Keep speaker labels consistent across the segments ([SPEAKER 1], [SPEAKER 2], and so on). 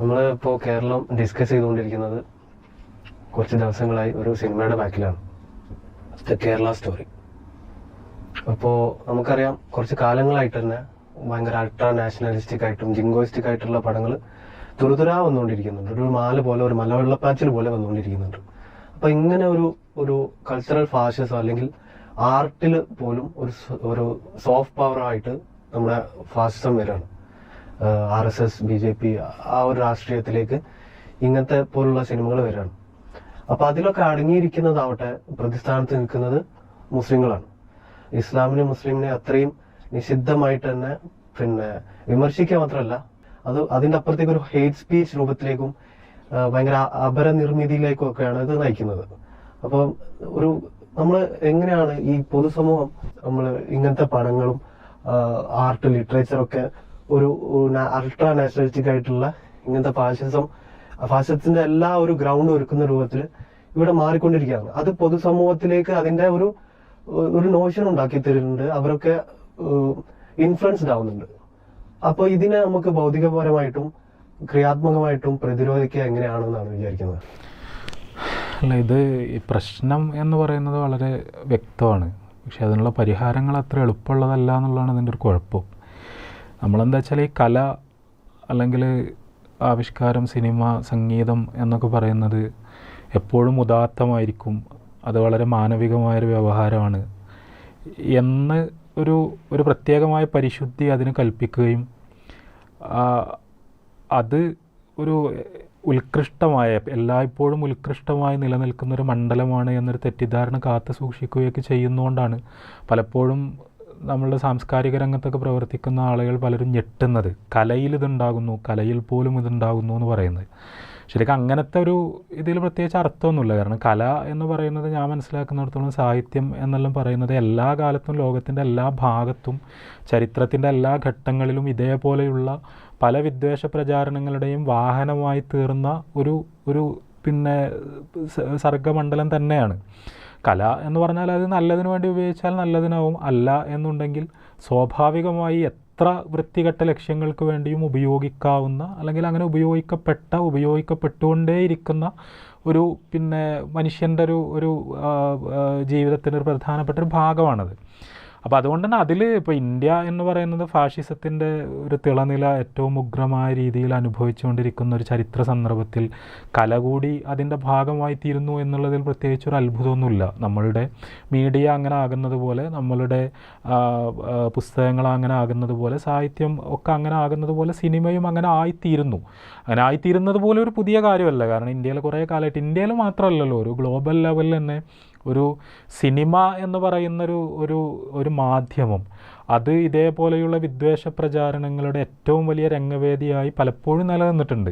[SPEAKER 1] നമ്മൾ ഇപ്പോൾ കേരളം ഡിസ്കസ് ചെയ്തുകൊണ്ടിരിക്കുന്നത് കുറച്ച് ദിവസങ്ങളായി ഒരു സിനിമയുടെ ബാക്കിലാണ്. ദ കേരള സ്റ്റോറി അപ്പോൾ നമുക്കറിയാം കുറച്ച് കാലങ്ങളായിട്ട് തന്നെ ഭയങ്കര അൾട്രാ നാഷണലിസ്റ്റിക് ആയിട്ടും ജിങ്കോയിസ്റ്റിക് ആയിട്ടുള്ള പടങ്ങൾ തുരുതുരാ വന്നുകൊണ്ടിരിക്കുന്നുണ്ട്. ഒരു മാല പോലെ ഒരു മലവെള്ളപ്പാച്ചിൽ പോലെ വന്നുകൊണ്ടിരിക്കുന്നുണ്ട്. അപ്പൊ ഇങ്ങനെ ഒരു ഒരു കൾച്ചറൽ ഫാഷസ് അല്ലെങ്കിൽ ആർട്ടിൽ പോലും ഒരു ഒരു സോഫ്റ്റ് പവറായിട്ട് നമ്മുടെ ഫാസിസം വരികയാണ് R S S B J P ആ ഒരു രാഷ്ട്രീയത്തിലേക്ക് ഇങ്ങനത്തെ പോലുള്ള സിനിമകൾ വരികയാണ്. അപ്പൊ അതിലൊക്കെ അടങ്ങിയിരിക്കുന്നതാവട്ടെ പ്രതിസ്ഥാനത്ത് നിൽക്കുന്നത് മുസ്ലിങ്ങളാണ്. ഇസ്ലാമിനെ മുസ്ലിമിനെ അത്രയും നിഷിദ്ധമായിട്ട് തന്നെ പിന്നെ വിമർശിക്കുക മാത്രമല്ല അത് അതിന്റെ അപ്പുറത്തേക്ക് ഒരു ഹെയ്റ്റ് സ്പീച്ച് രൂപത്തിലേക്കും ഭയങ്കര അപരനിർമ്മിതിയിലേക്കും ഒക്കെയാണ് ഇത് നയിക്കുന്നത്. അപ്പോൾ ഒരു നമ്മൾ എങ്ങനെയാണ് ഈ പൊതുസമൂഹം നമ്മൾ ഇങ്ങനത്തെ പടങ്ങളും ആർട്ട് ലിറ്ററേച്ചർ ഒക്കെ ഒരു അൾട്രാ നാച്ചുറലിസ്റ്റിക് ആയിട്ടുള്ള ഇങ്ങനത്തെ ഫാഷിസം ഫാഷിസത്തിന്റെ എല്ലാ ഒരു ഗ്രൗണ്ട് ഒരുക്കുന്ന രൂപത്തിൽ ഇവിടെ മാറിക്കൊണ്ടിരിക്കുകയാണ്. അത് പൊതുസമൂഹത്തിലേക്ക് അതിന്റെ ഒരു ഒരു നോഷൻ ഉണ്ടാക്കി തരുന്നുണ്ട്. അവരൊക്കെ ഇൻഫ്ലുവൻസ്ഡ് ആവുന്നുണ്ട്. അപ്പോൾ ഇതിനെ നമുക്ക് ഭൗതികപരമായിട്ടും ക്രിയാത്മകമായിട്ടും പ്രതിരോധിക്കുക എങ്ങനെയാണെന്നാണ് വിചാരിക്കുന്നത്?
[SPEAKER 2] അല്ല ഇത് പ്രശ്നം എന്ന് പറയുന്നത് വളരെ വ്യക്തമാണ്. പക്ഷെ അതിനുള്ള പരിഹാരങ്ങൾ അത്ര എളുപ്പമുള്ളതല്ല എന്നുള്ളതാണ് അതിന്റെ ഒരു കുഴപ്പം. നമ്മളെന്താ വെച്ചാൽ ഈ കല അല്ലെങ്കിൽ ആവിഷ്കാരം സിനിമ സംഗീതം എന്നൊക്കെ പറയുന്നത് എപ്പോഴും ഉദാത്തമായിരിക്കും. അത് വളരെ മാനവികമായൊരു വ്യവഹാരമാണ്. എന്ന് ഒരു ഒരു പ്രത്യേകമായ പരിശുദ്ധി അതിന് കൽപ്പിക്കുകയും അത് ഒരു ഉത്കൃഷ്ടമായ എല്ലായ്പ്പോഴും ഉത്കൃഷ്ടമായി നിലനിൽക്കുന്ന ഒരു മണ്ഡലമാണ് എന്നൊരു തെറ്റിദ്ധാരണ കാത്തു സൂക്ഷിക്കുകയൊക്കെ ചെയ്യുന്നതുകൊണ്ടാണ് പലപ്പോഴും നമ്മളുടെ സാംസ്കാരിക രംഗത്തൊക്കെ പ്രവർത്തിക്കുന്ന ആളുകൾ പലരും ഞെട്ടുന്നത്. കലയിൽ ഇതുണ്ടാകുന്നു കലയിൽ പോലും ഇതുണ്ടാകുന്നു എന്ന് പറയുന്നത്. ശരിക്കും അങ്ങനത്തെ ഒരു ഇതിൽ പ്രത്യേകിച്ച് അർത്ഥമൊന്നുമില്ല. കാരണം കല എന്ന് പറയുന്നത് ഞാൻ മനസ്സിലാക്കുന്നിടത്തോളം സാഹിത്യം എന്നെല്ലാം പറയുന്നത് എല്ലാ കാലത്തും ലോകത്തിന്റെ എല്ലാ ഭാഗത്തും ചരിത്രത്തിന്റെ എല്ലാ ഘട്ടങ്ങളിലും ഇതേപോലെയുള്ള പല വിദ്വേഷ പ്രചാരണങ്ങളുടെയും വാഹനമായി തീർന്ന ഒരു ഒരു പിന്നെ സർഗമണ്ഡലം തന്നെയാണ്. കല എന്ന് പറഞ്ഞാൽ അത് നല്ലതിന് വേണ്ടി ഉപയോഗിച്ചാൽ നല്ലതിനാവും അല്ല എന്നുണ്ടെങ്കിൽ സ്വാഭാവികമായി എത്ര വൃത്തികെട്ട ലക്ഷ്യങ്ങൾക്ക് വേണ്ടിയും ഉപയോഗിക്കാവുന്ന അല്ലെങ്കിൽ അങ്ങനെ ഉപയോഗിക്കപ്പെട്ട ഉപയോഗിക്കപ്പെട്ടുകൊണ്ടേയിരിക്കുന്ന ഒരു പിന്നെ മനുഷ്യന്റെ ഒരു ഒരു ജീവിതത്തിന്റെ ഒരു പ്രധാനപ്പെട്ട ഒരു ഭാഗമാണത്. അപ്പോൾ അതുകൊണ്ട് തന്നെ അതിൽ ഇപ്പോൾ ഇന്ത്യ എന്ന് പറയുന്നത് ഫാഷിസത്തിന്റെ ഒരു തിളനില ഏറ്റവും ഉഗ്രമായ രീതിയിൽ അനുഭവിച്ചുകൊണ്ടിരിക്കുന്ന ഒരു ചരിത്ര സന്ദർഭത്തിൽ കല കൂടി അതിന്റെ ഭാഗമായി തീരുന്നു എന്നുള്ളതിൽ പ്രത്യേകിച്ച് ഒരു അത്ഭുതമൊന്നുമില്ല. നമ്മളുടെ മീഡിയ അങ്ങനെ ആകുന്നത് പോലെ നമ്മളുടെ പുസ്തകങ്ങൾ അങ്ങനെ ആകുന്നത് പോലെ സാഹിത്യം ഒക്കെ അങ്ങനെ ആകുന്നത് പോലെ സിനിമയും അങ്ങനെ ആയിത്തീരുന്നു. അങ്ങനെ ആയിത്തീരുന്നത് പോലെ ഒരു പുതിയ കാര്യമല്ല. കാരണം ഇന്ത്യയിൽ കുറേ കാലമായിട്ട് ഇന്ത്യയിൽ മാത്രമല്ലല്ലോ ഒരു ഗ്ലോബൽ ലെവലിൽ തന്നെ ഒരു സിനിമ എന്ന് പറയുന്നൊരു ഒരു ഒരു മാധ്യമം. അത് ഇതേപോലെയുള്ള വിദ്വേഷ പ്രചാരണങ്ങളുടെ ഏറ്റവും വലിയ രംഗവേദിയായി പലപ്പോഴും നിലനിന്നിട്ടുണ്ട്.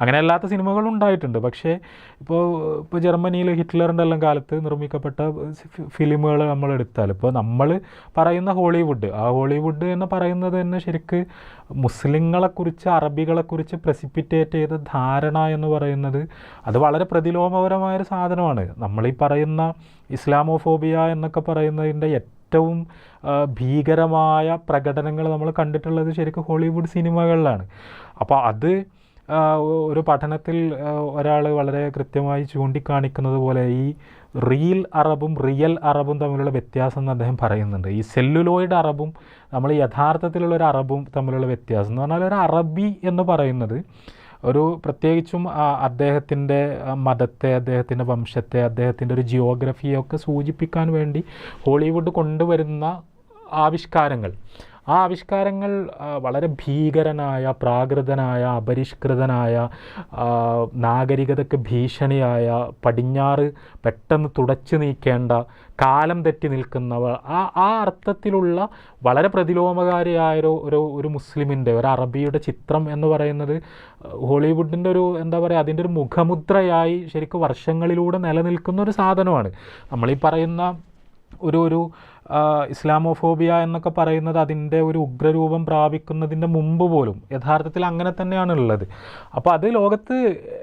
[SPEAKER 2] അങ്ങനെ അല്ലാത്ത സിനിമകളും ഉണ്ടായിട്ടുണ്ട്. പക്ഷേ ഇപ്പോൾ ഇപ്പോൾ ജർമ്മനിയിൽ ഹിറ്റ്ലറിന്റെ എല്ലാം കാലത്ത് നിർമ്മിക്കപ്പെട്ട ഫിലിമുകൾ നമ്മൾ എടുത്താൽ ഇപ്പോൾ നമ്മൾ പറയുന്ന ഹോളിവുഡ് ആ ഹോളിവുഡ് എന്ന് പറയുന്നത് തന്നെ ശരിക്ക് മുസ്ലിങ്ങളെക്കുറിച്ച് അറബികളെക്കുറിച്ച് പ്രസിപ്പിറ്റേറ്റ് ചെയ്ത ധാരണ എന്ന് പറയുന്നത് അത് വളരെ പ്രതിലോമപരമായൊരു സാധനമാണ്. നമ്മളീ പറയുന്ന ഇസ്ലാമോഫോബിയ എന്നൊക്കെ പറയുന്നതിന്റെ ആ, ഭീകരമായ പ്രകടനങ്ങൾ നമ്മൾ കണ്ടിട്ടുള്ളത് ശരിക്കും ഹോളിവുഡ് സിനിമകളിലാണ്. അപ്പോൾ അത് ഒരു പഠനത്തിൽ ഒരാൾ വളരെ കൃത്യമായി ചൂണ്ടിക്കാണിക്കുന്നത് പോലെ ഈ റിയൽ അറബും റിയൽ അറബും തമ്മിലുള്ള വ്യത്യാസം എന്ന് അദ്ദേഹം പറയുന്നുണ്ട്. ഈ സെല്ലുലോയിഡ് അറബും നമ്മൾ യഥാർത്ഥത്തിലുള്ള ഒരു അറബും തമ്മിലുള്ള വ്യത്യാസം എന്ന് പറഞ്ഞാൽ ഒരു അറബി എന്ന് പറയുന്നത് ഒരു പ്രത്യേകിച്ചും അദ്ദേഹത്തിന്റെ മതത്തെ അദ്ദേഹത്തിന്റെ വംശത്തെ അദ്ദേഹത്തിന്റെ ഒരു ജിയോഗ്രഫിയൊക്കെ സൂചിപ്പിക്കാൻ വേണ്ടി ഹോളിവുഡ് കൊണ്ടുവരുന്ന ആവിഷ്കാരങ്ങൾ. ആ ആവിഷ്കാരങ്ങൾ വളരെ ഭീകരനായ പ്രാകൃതനായ അപരിഷ്കൃതനായ നാഗരികതയ്ക്ക് ഭീഷണിയായ പടിഞ്ഞാറ് പെട്ടെന്ന് തുടച്ചു നീക്കേണ്ട കാലം തെറ്റി നിൽക്കുന്നവർ ആ ആ അർത്ഥത്തിലുള്ള വളരെ പ്രതിലോമകാരിയായ ഒരു ഒരു ഒരു മുസ്ലിമിന്റെ ഒരു അറബിയുടെ ചിത്രം എന്ന് പറയുന്നത് ഹോളിവുഡിന്റെ ഒരു എന്താ പറയുക അതിന്റെ ഒരു മുഖമുദ്രയായി ശരിക്കും വർഷങ്ങളിലൂടെ നിലനിൽക്കുന്ന ഒരു സാധനമാണ്. നമ്മളീ പറയുന്ന ഒരു ഒരു ഇസ്ലാമോഫോബിയ എന്നൊക്കെ പറയുന്നത് അതിന്റെ ഒരു ഉഗ്രരൂപം പ്രാപിക്കുന്നതിന്റെ മുമ്പ് പോലും. യഥാർത്ഥത്തിൽ അങ്ങനെ തന്നെയാണ് ഉള്ളത് അപ്പോൾ അത് ലോകത്ത്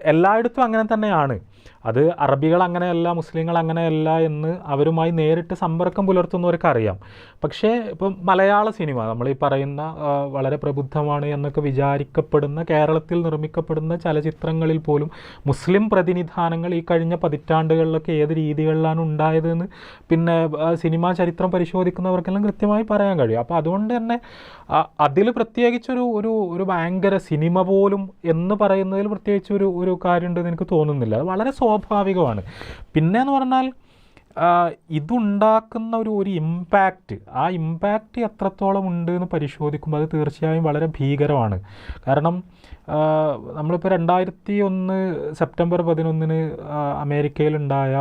[SPEAKER 2] എല്ലായിടത്തും അങ്ങനെ തന്നെയാണ്. അത് അറബികൾ അങ്ങനെയല്ല മുസ്ലിങ്ങൾ അങ്ങനെയല്ല എന്ന് അവരുമായി നേരിട്ട് സമ്പർക്കം പുലർത്തുന്നവർക്ക് അറിയാം പക്ഷേ ഇപ്പം മലയാള സിനിമ നമ്മൾ ഈ പറയുന്ന വളരെ പ്രബുദ്ധമാണ് എന്നൊക്കെ വിചാരിക്കപ്പെടുന്ന കേരളത്തിൽ നിർമ്മിക്കപ്പെടുന്ന ചലച്ചിത്രങ്ങളിൽ പോലും മുസ്ലിം പ്രതിനിധാനങ്ങൾ ഈ കഴിഞ്ഞ പതിറ്റാണ്ടുകളിലൊക്കെ ഏത് രീതികളിലാണ് ഉണ്ടായതെന്ന് പിന്നെ സിനിമാ ചരിത്രം പരിശോധിക്കുന്നവർക്കെല്ലാം കൃത്യമായി പറയാൻ കഴിയും. അപ്പോൾ അതുകൊണ്ട് തന്നെ അതിൽ പ്രത്യേകിച്ചൊരു ഒരു ഒരു ഭയങ്കര സിനിമ പോലും എന്ന് പറയുന്നതിൽ പ്രത്യേകിച്ച് ഒരു ഒരു കാര്യമുണ്ടെന്ന് എനിക്ക് തോന്നുന്നില്ല. വളരെ സ്വാഭാവികമാണ്. പിന്നെ എന്ന് പറഞ്ഞാൽ ഇതുണ്ടാക്കുന്ന ഒരു ഒരു ഇമ്പാക്റ്റ് ആ ഇമ്പാക്റ്റ് എത്രത്തോളം ഉണ്ട് എന്ന് പരിശോധിക്കുമ്പോൾ അത് തീർച്ചയായും വളരെ ഭീകരമാണ്. കാരണം നമ്മളിപ്പോൾ രണ്ടായിരത്തി ഒന്ന് സെപ്റ്റംബർ പതിനൊന്നിന് അമേരിക്കയിലുണ്ടായ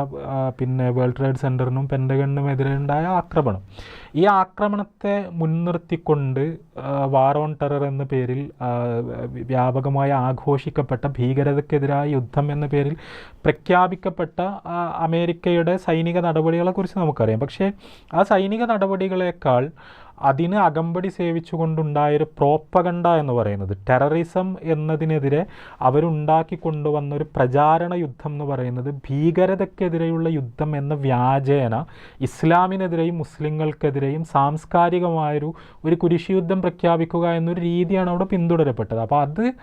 [SPEAKER 2] പിന്നെ വേൾഡ് ട്രേഡ് സെന്ററിനും പെൻഡഗണിനും എതിരെ ഉണ്ടായ ആക്രമണം. ഈ ആക്രമണത്തെ മുൻനിർത്തിക്കൊണ്ട് വാർ ഓൺ ടെറർ എന്ന പേരിൽ വ്യാപകമായി ആഘോഷിക്കപ്പെട്ട ഭീകരതയ്ക്കെതിരായ യുദ്ധം എന്ന പേരിൽ പ്രഖ്യാപിക്കപ്പെട്ട അമേരിക്കയുടെ സൈനിക നടപടികളെക്കുറിച്ച് നമുക്കറിയാം. പക്ഷേ ആ സൈനിക നടപടികളെക്കാൾ അതിന് അകമ്പടി സേവിച്ചുകൊണ്ടുണ്ടായൊരു പ്രോപ്പഗണ്ട എന്ന് പറയുന്നത്. ടെററിസം എന്നതിനെതിരെ അവരുണ്ടാക്കി കൊണ്ടുവന്ന ഒരു പ്രചാരണ യുദ്ധം എന്ന് പറയുന്നത് ഭീകരതയ്ക്കെതിരെയുള്ള യുദ്ധം എന്ന വ്യാജേന ഇസ്ലാമിനെതിരെയും മുസ്ലിങ്ങൾക്കെതിരെയും സാംസ്കാരികമായൊരു ഒരു കുരിശി യുദ്ധം പ്രഖ്യാപിക്കുക എന്നൊരു രീതിയാണ് അവിടെ പിന്തുടരപ്പെട്ടത്. അപ്പോൾ അത്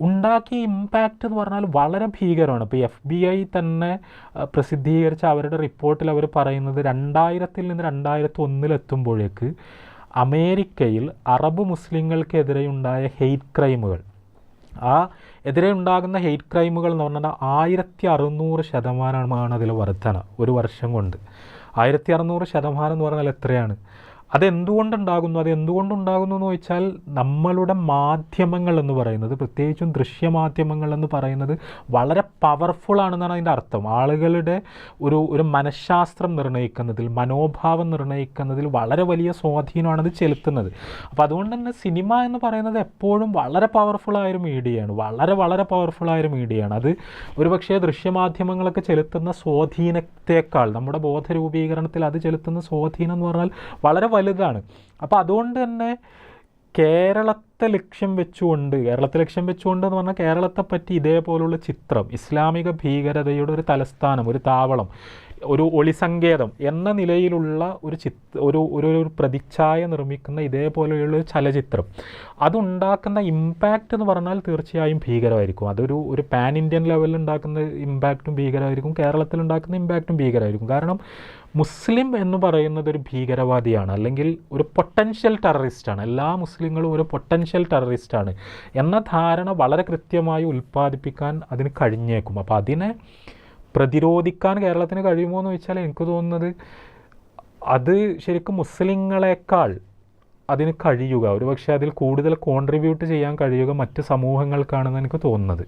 [SPEAKER 2] ഉണ്ടാക്കിയ ഇമ്പാക്റ്റ് എന്ന് പറഞ്ഞാൽ വളരെ ഭീകരമാണ്. ഇപ്പോൾ എഫ് ബി ഐ തന്നെ പ്രസിദ്ധീകരിച്ച അവരുടെ റിപ്പോർട്ടിൽ അവർ പറയുന്നത് രണ്ടായിരത്തിൽ നിന്ന് രണ്ടായിരത്തി ഒന്നിലെത്തുമ്പോഴേക്ക് അമേരിക്കയിൽ അറബ് മുസ്ലിങ്ങൾക്കെതിരെയുണ്ടായ ഹെയ്റ്റ് ക്രൈമുകൾ. ആ എതിരെ ഉണ്ടാകുന്ന ഹെയ്റ്റ് ക്രൈമുകൾ എന്ന് പറഞ്ഞാൽ ആയിരത്തി അറുന്നൂറ് ശതമാനമാണ് അതിൽ വർധന ഒരു വർഷം കൊണ്ട്. ആയിരത്തി അറുന്നൂറ് ശതമാനം എന്ന് പറഞ്ഞാൽ എത്രയാണ്? അതെന്തുകൊണ്ടുണ്ടാകുന്നു? അത് എന്തുകൊണ്ടുണ്ടാകുന്നു എന്ന് ചോദിച്ചാൽ നമ്മളുടെ മാധ്യമങ്ങൾ എന്ന് പറയുന്നത് പ്രത്യേകിച്ചും ദൃശ്യമാധ്യമങ്ങൾ എന്ന് പറയുന്നത് വളരെ പവർഫുൾ ആണെന്നാണ് അതിന്റെ അർത്ഥം. ആളുകളുടെ ഒരു ഒരു മനഃശാസ്ത്രം നിർണയിക്കുന്നതിൽ മനോഭാവം നിർണയിക്കുന്നതിൽ വളരെ വലിയ സ്വാധീനമാണ് അത് ചെലുത്തുന്നത്. അപ്പോൾ അതുകൊണ്ട് തന്നെ സിനിമ എന്ന് പറയുന്നത് എപ്പോഴും വളരെ പവർഫുള്ളായൊരു മീഡിയയാണ് വളരെ വളരെ പവർഫുള്ളായൊരു മീഡിയയാണ് അത് ഒരുപക്ഷേ ദൃശ്യമാധ്യമങ്ങളൊക്കെ ചെലുത്തുന്ന സ്വാധീനത്തേക്കാൾ നമ്മുടെ ബോധരൂപീകരണത്തിൽ അത് ചെലുത്തുന്ന സ്വാധീനം എന്ന് പറഞ്ഞാൽ വളരെ വലുതാണ്. അപ്പോൾ അതുകൊണ്ട് തന്നെ കേരളത്തെ ലക്ഷ്യം വെച്ചുകൊണ്ട് കേരളത്തെ ലക്ഷ്യം വെച്ചുകൊണ്ട് എന്ന് പറഞ്ഞാൽ കേരളത്തെ പറ്റി ഇതേപോലുള്ള ചിത്രം ഇസ്ലാമിക ഭീകരതയുടെ ഒരു തലസ്ഥാനം ഒരു താവളം ഒരു ഒളിസങ്കേതം എന്ന നിലയിലുള്ള ഒരു ചിത്ര ഒരു ഒരു ഒരു പ്രതിച്ഛായ നിർമ്മിക്കുന്ന ഇതേപോലെയുള്ള ഒരു ചലച്ചിത്രം. അതുണ്ടാക്കുന്ന ഇമ്പാക്റ്റ് എന്ന് പറഞ്ഞാൽ തീർച്ചയായും ഭീകരമായിരിക്കും. അതൊരു ഒരു പാൻ ഇന്ത്യൻ ലെവലിൽ ഉണ്ടാക്കുന്ന ഇമ്പാക്റ്റും ഭീകരമായിരിക്കും. കേരളത്തിൽ ഉണ്ടാക്കുന്ന ഇമ്പാക്റ്റും ഭീകരമായിരിക്കും. കാരണം മുസ്ലിം എന്ന് പറയുന്നത് ഒരു ഭീകരവാദിയാണ് അല്ലെങ്കിൽ ഒരു പൊട്ടൻഷ്യൽ ടെററിസ്റ്റാണ് എല്ലാ മുസ്ലിങ്ങളും ഒരു പൊട്ടൻഷ്യൽ ടെററിസ്റ്റാണ് എന്ന ധാരണ വളരെ കൃത്യമായി ഉൽപ്പാദിപ്പിക്കാൻ അതിന് കഴിഞ്ഞേക്കും. അപ്പോൾ അതിനെ പ്രതിരോധിക്കാൻ കേരളത്തിന് കഴിയുമോ എന്ന് ചോദിച്ചാൽ എനിക്ക് തോന്നുന്നത് അത് ശരിക്കും മുസ്ലിങ്ങളെക്കാൾ അതിന് കഴിയുക. ഒരു പക്ഷേ അതിൽ കൂടുതൽ കോൺട്രിബ്യൂട്ട് ചെയ്യാൻ കഴിയുക മറ്റ് സമൂഹങ്ങൾക്കാണെന്ന് എനിക്ക് തോന്നുന്നത്.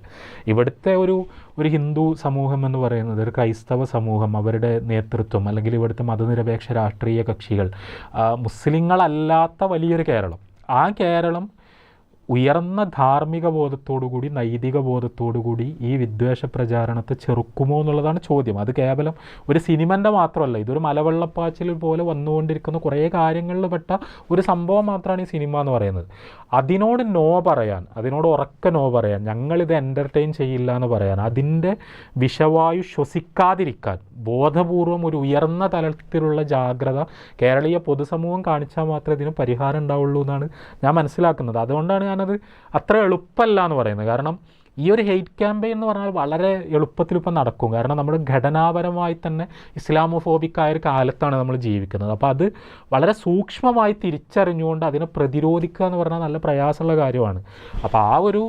[SPEAKER 2] ഇവിടുത്തെ ഒരു ഒരു ഹിന്ദു സമൂഹം എന്ന് പറയുന്നത് ഒരു ക്രൈസ്തവ സമൂഹം അവരുടെ നേതൃത്വം അല്ലെങ്കിൽ ഇവിടുത്തെ മതനിരപേക്ഷ രാഷ്ട്രീയ കക്ഷികൾ മുസ്ലിങ്ങളല്ലാത്ത വലിയൊരു കേരളം. ആ കേരളം ഉയർന്ന ധാർമ്മിക ബോധത്തോടുകൂടി നൈതിക ബോധത്തോടുകൂടി ഈ വിദ്വേഷ പ്രചാരണത്തെ ചെറുക്കുമോ എന്നുള്ളതാണ് ചോദ്യം. അത് കേവലം ഒരു സിനിമന്റെ മാത്രമല്ല ഇതൊരു മലവെള്ളപ്പാച്ചിൽ പോലെ വന്നുകൊണ്ടിരിക്കുന്ന കുറേ കാര്യങ്ങളിൽ പെട്ട ഒരു സംഭവം മാത്രമാണ് ഈ സിനിമ എന്ന് പറയുന്നത്. അതിനോട് നോ പറയാൻ അതിനോട് ഉറക്ക നോ പറയാൻ ഞങ്ങളിത് എന്റർടൈൻ ചെയ്യില്ല എന്ന് പറയാൻ അതിന്റെ വിഷവായു ശ്വസിക്കാതിരിക്കാൻ ബോധപൂർവം ഒരു ഉയർന്ന തലത്തിലുള്ള ജാഗ്രത കേരളീയ പൊതുസമൂഹം കാണിച്ചാൽ മാത്രമേ ഇതിന് പരിഹാരം ഉണ്ടാവുള്ളൂ എന്നാണ് ഞാൻ മനസ്സിലാക്കുന്നത്. അതുകൊണ്ടാണ് ഞാനത് അത്ര എളുപ്പമല്ല എന്ന് പറയുന്നത്. കാരണം ഈ ഒരു ഹെയ്റ്റ് ക്യാമ്പയിൻ എന്ന് പറഞ്ഞാൽ വളരെ എളുപ്പത്തിൽ ഇപ്പം നടക്കും. കാരണം നമ്മൾ ഘടനാപരമായി തന്നെ ഇസ്ലാമോഫോബിക് ആയ ഒരു കാലത്താണ് നമ്മൾ ജീവിക്കുന്നത്. അപ്പോൾ അത് വളരെ സൂക്ഷ്മമായി തിരിച്ചറിഞ്ഞുകൊണ്ട് അതിനെ പ്രതിരോധിക്കുക എന്ന് പറഞ്ഞാൽ നല്ല പ്രയാസമുള്ള കാര്യമാണ്. അപ്പോൾ ആ ഒരു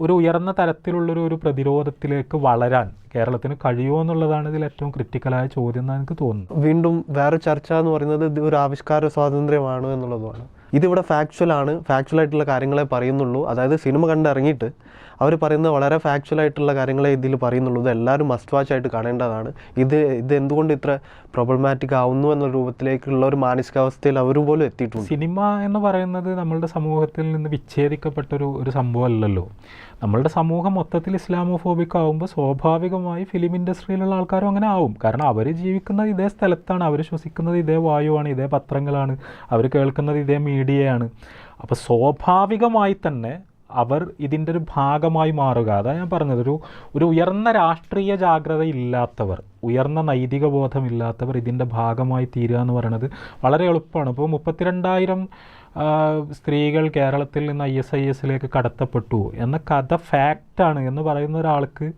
[SPEAKER 2] ഒരു ഉയർന്ന തരത്തിലുള്ളൊരു ഒരു പ്രതിരോധത്തിലേക്ക് വളരാൻ കേരളത്തിന് കഴിയുമോ എന്നുള്ളതാണ് ഇതിൽ ഏറ്റവും ക്രിറ്റിക്കലായ ചോദ്യം എന്ന് എനിക്ക് തോന്നുന്നത്.
[SPEAKER 1] വീണ്ടും വേറെ ചർച്ച എന്ന് പറയുന്നത് ഒരു ആവിഷ്കാര സ്വാതന്ത്ര്യമാണ് എന്നുള്ളതുമാണ്. ഇതിവിടെ ഫാക്ച്വൽ ആണ്. ഫാക്ച്വൽ ആയിട്ടുള്ള കാര്യങ്ങളെ പറയുന്നുള്ളൂ. അതായത് സിനിമ കണ്ടിറങ്ങിയിട്ട് അവർ പറയുന്നത് വളരെ ഫാക്ച്വൽ ആയിട്ടുള്ള കാര്യങ്ങളെ ഇതിൽ പറയുന്നുള്ളൂ. ഇത് എല്ലാവരും മസ്റ്റ് വാച്ച് ആയിട്ട് കാണേണ്ടതാണ്. ഇത് ഇത് എന്തുകൊണ്ട് ഇത്ര പ്രോബ്ലമാറ്റിക് ആവുന്നു എന്ന രൂപത്തിലേക്കുള്ള ഒരു മാനസികാവസ്ഥയിൽ അവർ പോലും എത്തിയിട്ടുണ്ട്.
[SPEAKER 2] സിനിമ എന്ന് പറയുന്നത് നമ്മളുടെ സമൂഹത്തിൽ നിന്ന് വിച്ഛേദിക്കപ്പെട്ട ഒരു ഒരു സംഭവമല്ലല്ലോ. നമ്മളുടെ സമൂഹം മൊത്തത്തിൽ ഇസ്ലാമോഫോബിക് ആകുമ്പോൾ സ്വാഭാവികമായി ഫിലിം ഇൻഡസ്ട്രിയിലുള്ള ആൾക്കാരും അങ്ങനെ ആവും. കാരണം അവർ ജീവിക്കുന്നത് ഇതേ സ്ഥലത്താണ് അവർ ശ്വസിക്കുന്നത് ഇതേ വായുവാണ് ഇതേ പത്രങ്ങളാണ് അവർ കേൾക്കുന്നത് ഇതേ മീഡിയയാണ്. അപ്പോൾ സ്വാഭാവികമായി തന്നെ അവർ ഇതിന്റെ ഒരു ഭാഗമായി മാറുക. അതാണ് ഞാൻ പറഞ്ഞത് ഒരു ഒരു ഉയർന്ന രാഷ്ട്രീയ ജാഗ്രത ഇല്ലാത്തവർ ഉയർന്ന നൈതിക ബോധമില്ലാത്തവർ ഇതിന്റെ ഭാഗമായി തീരുക എന്ന് പറയുന്നത് വളരെ എളുപ്പമാണ്. ഇപ്പോൾ മുപ്പത്തിരണ്ടായിരം സ്ത്രീകൾ കേരളത്തിൽ നിന്ന് ഐ എസ് ഐ എസിലേക്ക് കടത്തപ്പെട്ടു എന്ന കഥ ഫാക്റ്റാണ് എന്ന് പറയുന്ന ഒരാൾക്ക്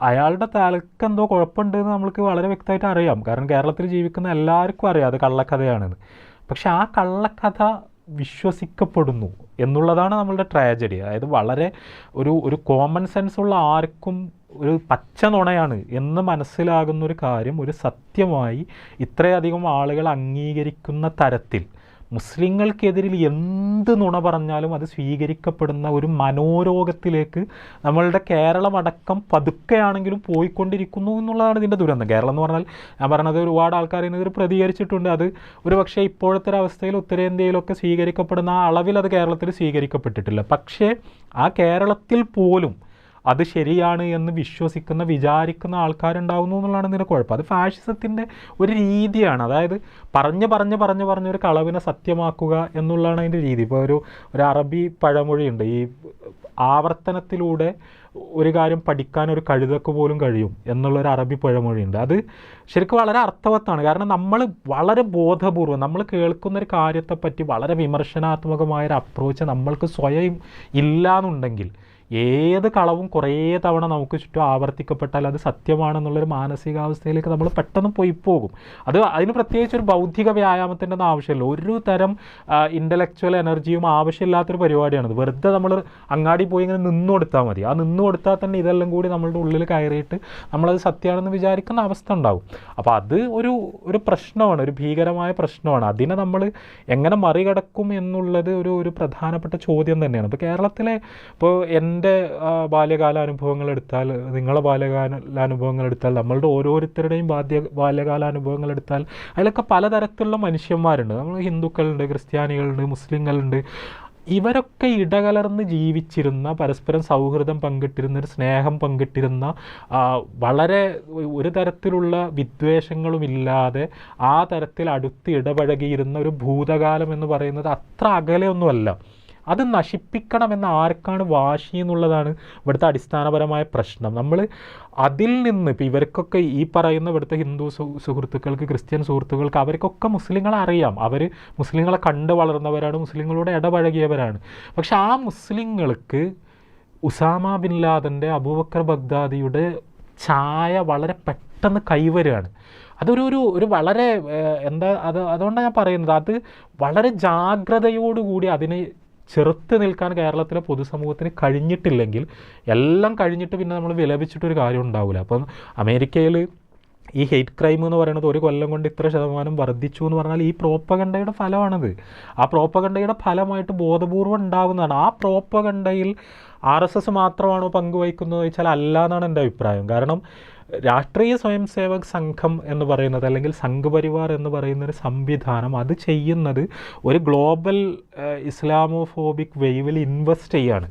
[SPEAKER 2] അയാളുടെ തലക്ക് എന്തോ കുഴപ്പമുണ്ട് എന്ന് നമ്മൾക്ക് വളരെ വ്യക്തമായിട്ട് അറിയാം. കാരണം കേരളത്തിൽ ജീവിക്കുന്ന എല്ലാവർക്കും അറിയാം അത് കള്ളക്കഥയാണെന്ന്. പക്ഷെ ആ കള്ളക്കഥ വിശ്വസിക്കപ്പെടുന്നു എന്നുള്ളതാണ് നമ്മളുടെ ട്രാജഡി അതായത് വളരെ ഒരു ഒരു കോമൺ സെൻസ് ഉള്ള ആർക്കും ഒരു പച്ച നുണയാണ് എന്ന് മനസ്സിലാകുന്ന ഒരു കാര്യം ഒരു സത്യമായി ഇത്രയധികം ആളുകൾ അംഗീകരിക്കുന്ന തരത്തിൽ. മുസ്ലിങ്ങൾക്കെതിരിൽ എന്ത് നുണ പറഞ്ഞാലും അത് സ്വീകരിക്കപ്പെടുന്ന ഒരു മനോരോഗത്തിലേക്ക് നമ്മളുടെ കേരളം അടക്കം പതുക്കെയാണെങ്കിലും പോയിക്കൊണ്ടിരിക്കുന്നു എന്നുള്ളതാണ് ഇതിന്റെ ദുരന്തം. കേരളം എന്ന് പറഞ്ഞാൽ ഞാൻ പറഞ്ഞത് ഒരുപാട് ആൾക്കാർ ഇതിനെതിരെ പ്രതികരിച്ചിട്ടുണ്ട്. അത് ഒരു പക്ഷേ ഇപ്പോഴത്തെ അവസ്ഥയിൽ ഉത്തരേന്ത്യയിലൊക്കെ സ്വീകരിക്കപ്പെടുന്ന ആ അളവിൽ അത് കേരളത്തിൽ സ്വീകരിക്കപ്പെട്ടിട്ടില്ല. പക്ഷേ ആ കേരളത്തിൽ പോലും അത് ശരിയാണ് എന്ന് വിശ്വസിക്കുന്ന വിചാരിക്കുന്ന ആൾക്കാരുണ്ടാവുന്നു എന്നുള്ളതാണ് ഇതിന്റെ കുഴപ്പം. അത് ഫാഷിസത്തിന്റെ ഒരു രീതിയാണ്. അതായത് പറഞ്ഞ് പറഞ്ഞ് പറഞ്ഞ് പറഞ്ഞ് ഒരു കളവിനെ സത്യമാക്കുക എന്നുള്ളതാണ് അതിന്റെ രീതി. ഇപ്പോൾ ഒരു ഒരു അറബി പഴമൊഴിയുണ്ട്. ഈ ആവർത്തനത്തിലൂടെ ഒരു കാര്യം പഠിക്കാൻ ഒരു കഴുതക്ക് പോലും കഴിയും എന്നുള്ളൊരു അറബി പഴമൊഴിയുണ്ട്. അത് ശരിക്കും വളരെ അർത്ഥവത്താണ്. കാരണം നമ്മൾ വളരെ ബോധപൂർവം നമ്മൾ കേൾക്കുന്ന ഒരു കാര്യത്തെപ്പറ്റി വളരെ വിമർശനാത്മകമായൊരു അപ്രോച്ച് നമ്മൾക്ക് സ്വയം ഇല്ലാന്നുണ്ടെങ്കിൽ ഏത് കളവും കുറേ തവണ നമുക്ക് ചുറ്റും ആവർത്തിക്കപ്പെട്ടാൽ അത് സത്യമാണെന്നുള്ളൊരു മാനസികാവസ്ഥയിലേക്ക് നമ്മൾ പെട്ടെന്ന് പോയി പോകും. അത് അതിന് പ്രത്യേകിച്ച് ഒരു ബൗദ്ധിക വ്യായാമത്തിന്റെ ഒന്നും ആവശ്യമില്ല. ഒരു തരം ഇന്റലക്ച്വൽ എനർജിയും ആവശ്യമില്ലാത്തൊരു പരിപാടിയാണത് വെറുതെ നമ്മൾ അങ്ങാടി പോയി ഇങ്ങനെ നിന്നു കൊടുത്താൽ മതി. ആ നിന്നു കൊടുത്താൽ തന്നെ ഇതെല്ലാം കൂടി നമ്മളുടെ ഉള്ളിൽ കയറിയിട്ട് നമ്മളത് സത്യമാണെന്ന് വിചാരിക്കുന്ന അവസ്ഥ ഉണ്ടാവും. അപ്പോൾ അത് ഒരു ഒരു പ്രശ്നമാണ് ഒരു ഭീകരമായ പ്രശ്നമാണ്. അതിനെ നമ്മൾ എങ്ങനെ മറികടക്കും എന്നുള്ളത് ഒരു ഒരു പ്രധാനപ്പെട്ട ചോദ്യം തന്നെയാണ്. ഇപ്പോൾ കേരളത്തിലെ ഇപ്പോൾ എന്റെ ആ, ബാല്യകാല അനുഭവങ്ങൾ എടുത്താൽ നിങ്ങളെ ബാല്യകാല അനുഭവങ്ങൾ എടുത്താൽ നമ്മളുടെ ഓരോരുത്തരുടെയും ബാല്യ ബാല്യകാല അനുഭവങ്ങൾ എടുത്താൽ അതിലൊക്കെ പലതരത്തിലുള്ള മനുഷ്യന്മാരുണ്ട്. നമ്മൾ ഹിന്ദുക്കളുണ്ട് ക്രിസ്ത്യാനികളുണ്ട് മുസ്ലിങ്ങളുണ്ട്. ഇവരൊക്കെ ഇടകലർന്ന് ജീവിച്ചിരുന്ന പരസ്പരം സൗഹൃദം പങ്കിട്ടിരുന്ന ഒരു സ്നേഹം പങ്കിട്ടിരുന്ന വളരെ ഒരു തരത്തിലുള്ള വിദ്വേഷങ്ങളുമില്ലാതെ ആ തരത്തിൽ അടുത്ത് ഇടപഴകിയിരുന്ന ഒരു ഭൂതകാലം എന്ന് പറയുന്നത് അത്ര അകലെയൊന്നുമല്ല. അത് നശിപ്പിക്കണമെന്ന് ആർക്കാണ് വാശി എന്നുള്ളതാണ് ഇവിടുത്തെ അടിസ്ഥാനപരമായ പ്രശ്നം. നമ്മൾ അതിൽ നിന്ന് ഇപ്പം ഇവർക്കൊക്കെ ഈ പറയുന്ന ഇവിടുത്തെ ഹിന്ദു സുഹൃത്തുക്കൾക്ക് ക്രിസ്ത്യൻ സുഹൃത്തുക്കൾക്ക് അവർക്കൊക്കെ മുസ്ലിങ്ങളെ അറിയാം. അവർ മുസ്ലിങ്ങളെ കണ്ട് വളർന്നവരാണ് മുസ്ലിങ്ങളോട് ഇടപഴകിയവരാണ്. പക്ഷെ ആ മുസ്ലിങ്ങൾക്ക് ഉസാമ ബിൻ ലാദന്റെ അബൂബക്കർ ബഗ്ദാദിയുടെ ഛായ വളരെ പെട്ടെന്ന് കൈവരുകയാണ്. അതൊരു ഒരു ഒരു വളരെ എന്താ അത് അതുകൊണ്ടാണ് ഞാൻ പറയുന്നത്. അത് വളരെ ജാഗ്രതയോടുകൂടി അതിനെ ചെറുത്ത് നിൽക്കാൻ കേരളത്തിലെ പൊതുസമൂഹത്തിന് കഴിഞ്ഞിട്ടില്ലെങ്കിൽ എല്ലാം കഴിഞ്ഞിട്ട് പിന്നെ നമ്മൾ വിലപിച്ചിട്ടൊരു കാര്യം ഉണ്ടാവില്ല അപ്പം അമേരിക്കയിൽ ഈ ഹെയ്റ്റ് ക്രൈം എന്ന് പറയുന്നത് ഒരു കൊല്ലം കൊണ്ട് ഇത്ര ശതമാനം വർദ്ധിച്ചു എന്ന് പറഞ്ഞാൽ ഈ പ്രോപ്പഗണ്ടയുടെ ഫലമാണത്. ആ പ്രോപ്പഗണ്ടയുടെ ഫലമായിട്ട് ബോധപൂർവം ഉണ്ടാകുന്നതാണ് ആ പ്രോപ്പഗണ്ടയിൽ ആർ എസ് എസ് മാത്രമാണോ പങ്കുവഹിക്കുന്നത് ചോദിച്ചാൽ അല്ല എന്നാണ് എന്റെ അഭിപ്രായം. കാരണം രാഷ്ട്രീയ സ്വയം സേവക് സംഘം എന്ന് പറയുന്നത് അല്ലെങ്കിൽ സംഘപരിവാർ എന്ന് പറയുന്ന ഒരു സംവിധാനം അത് ചെയ്യുന്നത് ഒരു ഗ്ലോബൽ ഇസ്ലാമോഫോബിക് വേവിൽ ഇൻവെസ്റ്റ് ചെയ്യാണ്.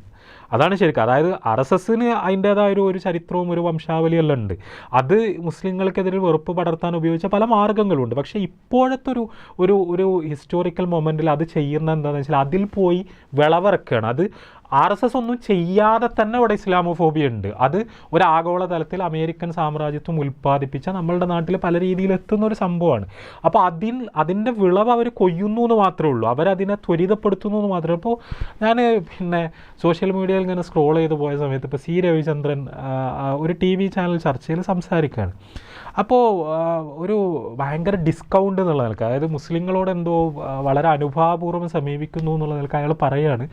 [SPEAKER 2] അതാണ് ശരിക്കും. അതായത് ആർ എസ് എസിന് അതിന്റേതായ ഒരു ചരിത്രവും ഒരു വംശാവലിയെല്ലാം ഉണ്ട്. അത് മുസ്ലിങ്ങൾക്കെതിരെ വെറുപ്പ് പടർത്താൻ ഉപയോഗിച്ച പല മാർഗങ്ങളുണ്ട് പക്ഷേ ഇപ്പോഴത്തെ ഒരു ഒരു ഒരു ഹിസ്റ്റോറിക്കൽ മൊമെന്റിൽ അത് ചെയ്യുന്ന എന്താണെന്ന് വെച്ചാൽ അതിൽ പോയി വിളവിറക്കുകയാണ് അത് ആർ എസ് എസ് ഒന്നും ചെയ്യാതെ തന്നെ ഇവിടെ ഇസ്ലാമോഫോബിയ ഉണ്ട്. അത് ഒരു ആഗോള തലത്തിൽ അമേരിക്കൻ സാമ്രാജ്യത്വം ഉൽപ്പാദിപ്പിച്ച നമ്മളുടെ നാട്ടിൽ പല രീതിയിൽ എത്തുന്ന ഒരു സംഭവമാണ്. അപ്പോൾ അതിൽ അതിന്റെ വിളവ് അവർ കൊയ്യുന്നു എന്ന് മാത്രമേ ഉള്ളൂ. അവരതിനെ ത്വരിതപ്പെടുത്തുന്നു എന്ന് മാത്രമേ അപ്പോൾ ഞാൻ പിന്നെ സോഷ്യൽ മീഡിയയിൽ ഇങ്ങനെ സ്ക്രോൾ ചെയ്ത് പോയ സമയത്ത് ഇപ്പോൾ സി രവിചന്ദ്രൻ ഒരു ടി വി ചാനൽ ചർച്ചയിൽ സംസാരിക്കുകയാണ് അപ്പോൾ ഒരു ഭയങ്കര ഡിസ്കൗണ്ട് എന്നുള്ള നിലയ്ക്ക് അതായത് മുസ്ലിങ്ങളോട് എന്തോ വളരെ അനുഭാവപൂർവം സമീപിക്കുന്നു എന്നുള്ള നിലയ്ക്ക് അയാൾ പറയുകയാണ്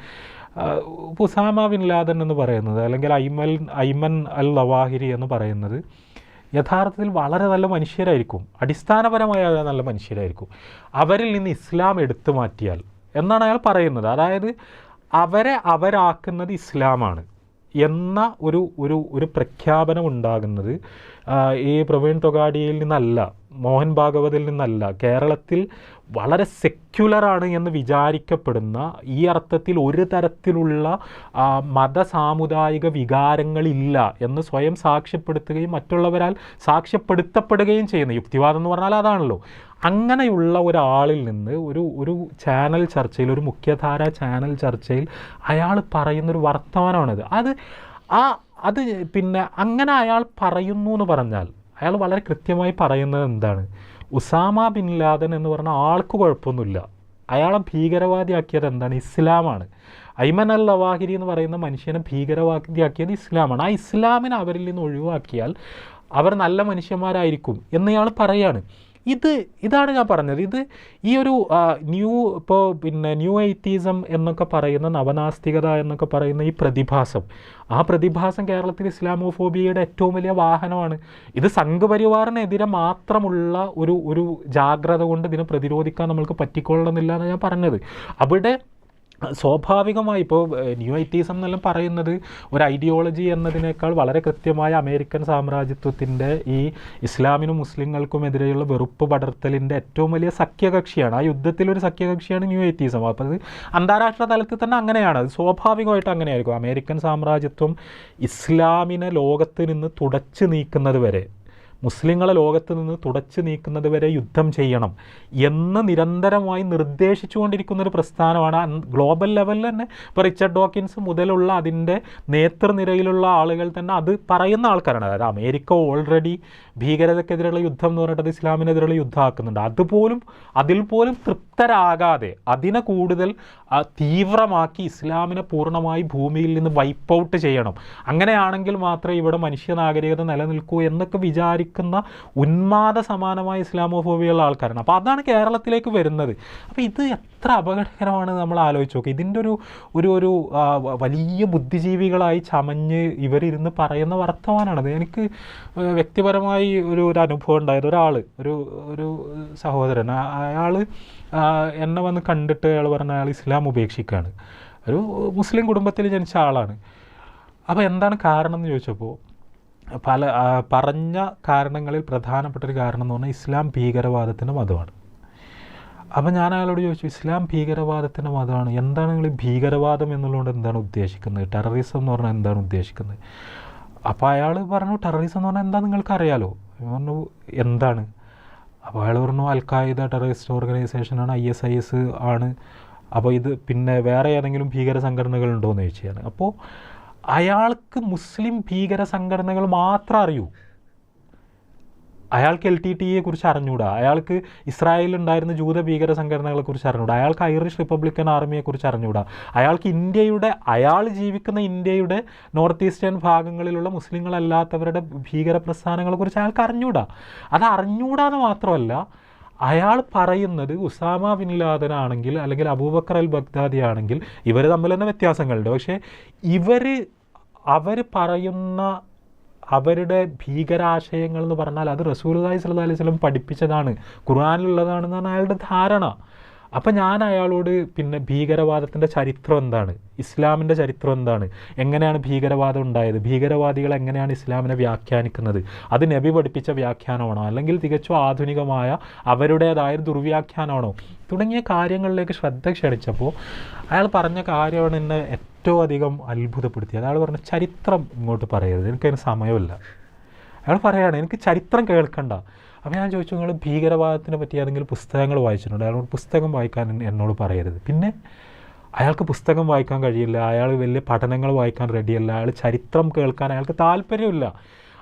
[SPEAKER 2] ഉസാമ ബിൻ ലാദൻ എന്ന് പറയുന്നത് അല്ലെങ്കിൽ ഐമൽ ഐമൻ അൽ ലവാഹിരി എന്ന് പറയുന്നത് യഥാർത്ഥത്തിൽ വളരെ നല്ല മനുഷ്യരായിരിക്കും. അടിസ്ഥാനപരമായ നല്ല മനുഷ്യരായിരിക്കും. അവരിൽ നിന്ന് ഇസ്ലാം എടുത്തു മാറ്റിയാൽ എന്നാണ് അയാൾ പറയുന്നത്. അതായത് അവരെ അവരാക്കുന്നത് ഇസ്ലാമാണ്. എന്ന ഒരു ഒരു ഒരു പ്രഖ്യാപനം ഉണ്ടാകുന്നത് ഈ പ്രവീൺ തൊഗാഡിയിൽ നിന്നല്ല മോഹൻ ഭാഗവതിൽ നിന്നല്ല. കേരളത്തിൽ വളരെ സെക്യുലറാണ് എന്ന് വിചാരിക്കപ്പെടുന്ന ഈ അർത്ഥത്തിൽ ഒരു തരത്തിലുള്ള ആ, മത സാമുദായിക വികാരങ്ങളില്ല എന്ന് സ്വയം സാക്ഷ്യപ്പെടുത്തുകയും മറ്റുള്ളവരാൽ സാക്ഷ്യപ്പെടുത്തപ്പെടുകയും ചെയ്യുന്ന യുക്തിവാദം എന്ന് പറഞ്ഞാൽ അതാണല്ലോ. അങ്ങനെയുള്ള ഒരാളിൽ നിന്ന് ഒരു ഒരു ചാനൽ ചർച്ചയിൽ ഒരു മുഖ്യധാര ചാനൽ ചർച്ചയിൽ അയാൾ പറയുന്നൊരു വർത്തമാനമാണിത്. അത് ആ അത് പിന്നെ അങ്ങനെ അയാൾ പറയുന്നു എന്ന് പറഞ്ഞാൽ അയാൾ വളരെ കൃത്യമായി പറയുന്നത് എന്താണ്? ഉസാമ ബിൻ ലാദൻ എന്ന് പറഞ്ഞ ആൾക്ക് കുഴപ്പമൊന്നുമില്ല. അയാളെ ഭീകരവാദിയാക്കിയത് എന്താണ്? ഇസ്ലാമാണ്. ഐമൻ അൽ ലവാഹിരി എന്ന് പറയുന്ന മനുഷ്യനെ ഭീകരവാദിയാക്കിയത് ഇസ്ലാമാണ്. ആ ഇസ്ലാമിനെ അവരിൽ നിന്ന് ഒഴിവാക്കിയാൽ അവർ നല്ല മനുഷ്യന്മാരായിരിക്കും എന്നയാൾ പറയാണ്. ഇത് ഇതാണ് ഞാൻ പറഞ്ഞത്. ഇത് ഈ ഒരു ന്യൂ ഇപ്പോൾ പിന്നെ ന്യൂ എയ്റ്റീസം എന്നൊക്കെ പറയുന്ന നവനാസ്തികത എന്നൊക്കെ പറയുന്ന ഈ പ്രതിഭാസം. ആ പ്രതിഭാസം കേരളത്തിൽ ഇസ്ലാമോഫോബിയയുടെ ഏറ്റവും വലിയ വാഹനമാണ്. ഇത് സംഘപരിവാറിനെതിരെ മാത്രമുള്ള ഒരു ഒരു ജാഗ്രത കൊണ്ട് ഇതിനെ പ്രതിരോധിക്കാൻ നമ്മൾക്ക് പറ്റിക്കൊള്ളണമെന്നില്ല എന്ന് ഞാൻ പറഞ്ഞത്. അവിടെ സ്വാഭാവികമായി ഇപ്പോൾ ന്യൂ ഐറ്റീസം എന്നെല്ലാം പറയുന്നത് ഒരു ഐഡിയോളജി എന്നതിനേക്കാൾ വളരെ കൃത്യമായ അമേരിക്കൻ സാമ്രാജ്യത്വത്തിന്റെ ഈ ഇസ്ലാമിനും മുസ്ലിങ്ങൾക്കും എതിരെയുള്ള വെറുപ്പ് പടർത്തലിന്റെ ഏറ്റവും വലിയ സഖ്യകക്ഷിയാണ്. ആ യുദ്ധത്തിലൊരു സഖ്യകക്ഷിയാണ് ന്യൂ ഐറ്റീസം അപ്പോൾ അത് അന്താരാഷ്ട്ര തലത്തിൽ തന്നെ അങ്ങനെയാണ്. അത് സ്വാഭാവികമായിട്ട് അങ്ങനെയായിരിക്കും. അമേരിക്കൻ സാമ്രാജ്യത്വം ഇസ്ലാമിനെ ലോകത്ത് നിന്ന് തുടച്ചു നീക്കുന്നത് വരെ മുസ്ലിങ്ങളെ ലോകത്ത് നിന്ന് തുടച്ചു നീക്കുന്നത് വരെ യുദ്ധം ചെയ്യണം എന്ന് നിരന്തരമായി നിർദ്ദേശിച്ചുകൊണ്ടിരിക്കുന്ന ഒരു പ്രസ്ഥാനമാണ് ഗ്ലോബൽ ലെവലിൽ തന്നെ ഇപ്പോൾ റിച്ചർഡ് ഡോക്കിൻസ് മുതലുള്ള അതിന്റെ നേതൃനിരയിലുള്ള ആളുകൾ തന്നെ അത് പറയുന്ന ആൾക്കാരാണ്. അതായത് അമേരിക്ക ഓൾറെഡി ഭീകരതക്കെതിരെയുള്ള യുദ്ധം എന്ന് പറഞ്ഞിട്ട് അത് ഇസ്ലാമിനെതിരെയുള്ള യുദ്ധമാക്കുന്നുണ്ട് അതുപോലും അതിൽ പോലും തൃപ്തരാകാതെ അതിനെ കൂടുതൽ തീവ്രമാക്കി ഇസ്ലാമിനെ പൂർണമായി ഭൂമിയിൽ നിന്ന് വൈപ്പ് ഔട്ട് ചെയ്യണം. അങ്ങനെയാണെങ്കിൽ മാത്രമേ ഇവിടെ മനുഷ്യ നാഗരികത നിലനിൽക്കൂ എന്നൊക്കെ വിചാരിക്കുന്ന ഉന്മാദ സമാനമായ ഇസ്ലാമോഫോബിയുള്ള ആൾക്കാരാണ്. അപ്പോൾ അതാണ് കേരളത്തിലേക്ക് വരുന്നത്. അപ്പോൾ ഇത് എത്ര അപകടകരമാണ് നമ്മൾ ആലോചിച്ച് നോക്കുക ഇതിന്റെ ഒരു ഒരു ഒരു വലിയ ബുദ്ധിജീവികളായി ചമഞ്ഞ് ഇവരിരുന്ന് പറയുന്ന വർത്തമാനാണത് എനിക്ക് വ്യക്തിപരമായി ഒരു ഒരു അനുഭവം ഉണ്ടായത്. ഒരാൾ ഒരു ഒരു സഹോദരൻ. അയാൾ എന്നെ വന്ന് കണ്ടിട്ട് അയാൾ പറഞ്ഞ അയാൾ ഇസ്ലാം ഉപേക്ഷിക്കുകയാണ്. ഒരു മുസ്ലിം കുടുംബത്തിൽ ജനിച്ച ആളാണ്. അപ്പോൾ എന്താണ് കാരണം എന്ന് ചോദിച്ചപ്പോൾ പല പറഞ്ഞ കാരണങ്ങളിൽ പ്രധാനപ്പെട്ട ഒരു കാരണം എന്ന് പറഞ്ഞാൽ ഇസ്ലാം ഭീകരവാദത്തിന്റെ മതമാണ് അപ്പം ഞാൻ അയാളോട് ചോദിച്ചു ഇസ്ലാം ഭീകരവാദത്തിന്റെ മതമാണ് എന്താണ് നിങ്ങൾ ഭീകരവാദം എന്നുള്ളതുകൊണ്ട് എന്താണ് ഉദ്ദേശിക്കുന്നത്? ടെററിസം എന്ന് പറഞ്ഞാൽ എന്താണ് ഉദ്ദേശിക്കുന്നത്? അപ്പോൾ അയാൾ പറഞ്ഞു ടെററിസം എന്ന് പറഞ്ഞാൽ എന്താ നിങ്ങൾക്ക് അറിയാലോ ഞാൻ പറഞ്ഞു എന്താണ്? അപ്പോൾ അയാൾ പറഞ്ഞു അൽ ഖായിദ ടെററിസ്റ്റ് ഓർഗനൈസേഷനാണ് ഐ എസ് ഐ എസ് ആണ്. അപ്പോൾ ഇത് പിന്നെ വേറെ ഏതെങ്കിലും ഭീകര സംഘടനകൾ ഉണ്ടോ ചോദിച്ചാണ് അപ്പോൾ അയാൾക്ക് മുസ്ലിം ഭീകര സംഘടനകൾ മാത്രം അറിയൂ. അയാൾക്ക് എൽ ടി ടിയെ കുറിച്ച് അറിഞ്ഞൂടാ. അയാൾക്ക് ഇസ്രായേലിൽ ഉണ്ടായിരുന്ന ജൂത ഭീകര സംഘടനകളെക്കുറിച്ച് അറിഞ്ഞൂടാ. അയാൾക്ക് ഐറിഷ് റിപ്പബ്ലിക്കൻ ആർമിയെക്കുറിച്ച് അറിഞ്ഞൂടാ. അയാൾക്ക് ഇന്ത്യയുടെ അയാൾ ജീവിക്കുന്ന ഇന്ത്യയുടെ നോർത്ത് ഈസ്റ്റേൺ ഭാഗങ്ങളിലുള്ള മുസ്ലിങ്ങളല്ലാത്തവരുടെ ഭീകര പ്രസ്ഥാനങ്ങളെക്കുറിച്ച് അയാൾക്ക് അറിഞ്ഞൂടാ. അത് അറിഞ്ഞൂടാന്ന് മാത്രമല്ല അയാൾ പറയുന്നത് ഉസാമ ബിൻ ലാദൻ ആണെങ്കിൽ അല്ലെങ്കിൽ അബൂബക്കർ അൽ ബഗ്ദാദി ആണെങ്കിൽ ഇവർ തമ്മിൽ തന്നെ വ്യത്യാസങ്ങളുണ്ട്. പക്ഷേ ഇവർ അവർ പറയുന്ന അവരുടെ ഭീകരാശയങ്ങൾ എന്ന് പറഞ്ഞാൽ അത് റസൂലുള്ളാഹി സ്വല്ലല്ലാഹി അലൈഹി സ്വലം പഠിപ്പിച്ചതാണ്. ഖുർആാനിലുള്ളതാണെന്നാണ് അയാളുടെ ധാരണ. അപ്പം ഞാൻ അയാളോട് പിന്നെ ഭീകരവാദത്തിന്റെ ചരിത്രം എന്താണ്? ഇസ്ലാമിന്റെ ചരിത്രം എന്താണ്? എങ്ങനെയാണ് ഭീകരവാദം ഉണ്ടായത്? ഭീകരവാദികൾ എങ്ങനെയാണ് ഇസ്ലാമിനെ വ്യാഖ്യാനിക്കുന്നത്? അത് നബി പഠിപ്പിച്ച വ്യാഖ്യാനമാണോ? അല്ലെങ്കിൽ തികച്ചും ആധുനികമായ അവരുടേതായ ദുർവ്യാഖ്യാനമാണോ? തുടങ്ങിയ കാര്യങ്ങളിലേക്ക് ശ്രദ്ധ ക്ഷണിച്ചപ്പോൾ അയാൾ പറഞ്ഞ കാര്യമാണ് എന്നെ ഏറ്റവും അധികം അത്ഭുതപ്പെടുത്തിയത് അയാൾ പറഞ്ഞ ചരിത്രം ഇങ്ങോട്ട് പറയരുത്. എനിക്കതിന് സമയമില്ല. അയാൾ പറയുകയാണ് എനിക്ക് ചരിത്രം കേൾക്കണ്ട. അപ്പോൾ ഞാൻ ചോദിച്ചു നിങ്ങൾ ഭീകരവാദത്തിനെ പറ്റി ഏതെങ്കിലും പുസ്തകങ്ങൾ വായിച്ചിട്ടുണ്ടോ? അയാളോട് പുസ്തകം വായിക്കാൻ എന്നോട് പറയരുത്. പിന്നെ അയാൾക്ക് പുസ്തകം വായിക്കാൻ കഴിയില്ല. അയാൾ വലിയ പഠനങ്ങൾ വായിക്കാൻ റെഡിയല്ല അയാൾ ചരിത്രം കേൾക്കാൻ അയാൾക്ക് താല്പര്യമില്ല.